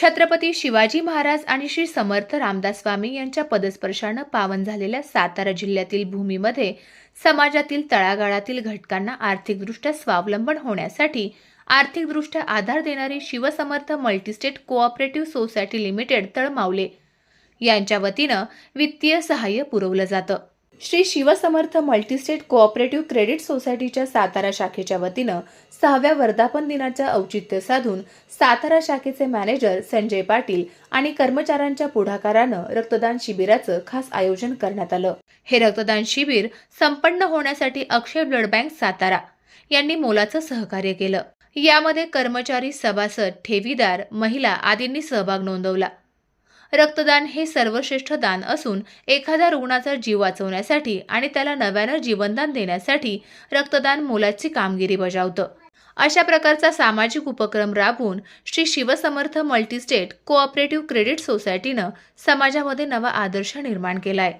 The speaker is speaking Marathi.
छत्रपती शिवाजी महाराज आणि श्री समर्थ रामदास स्वामी यांच्या पदस्पर्शानं पावन झालेल्या सातारा जिल्ह्यातील भूमीमध्ये समाजातील तळागाळातील घटकांना आर्थिकदृष्ट्या स्वावलंबन होण्यासाठी आर्थिकदृष्ट्या आधार देणारी Shivsamarth multistate cooperative society limited Talmavale. यांच्या वतीनं वित्तीय सहाय्य पुरवलं जातं. Shri Shivsamarth multistate cooperative credit सोसायटीच्या सातारा शाखेच्या वतीनं सहाव्या वर्धापन दिनाचं औचित्य साधून सातारा शाखेचे मॅनेजर संजय पाटील आणि कर्मचाऱ्यांच्या पुढाकारानं रक्तदान शिबिराचं खास आयोजन करण्यात आलं. हे रक्तदान शिबिर संपन्न होण्यासाठी अक्षय ब्लड बँक सातारा यांनी मोलाचं सहकार्य केलं. यामध्ये कर्मचारी सभासद ठेवीदार महिला आदींनी सहभाग नोंदवला. रक्तदान हे सर्वश्रेष्ठ दान असून एखाद्या रुग्णाचा जीव वाचवण्यासाठी आणि त्याला नव्यानं जीवनदान देण्यासाठी रक्तदान मोलाची कामगिरी बजावतं. अशा प्रकारचा सामाजिक उपक्रम राबवून Shri Shivsamarth multistate cooperative credit सोसायटीनं समाजामध्ये नवा आदर्श निर्माण केलाय.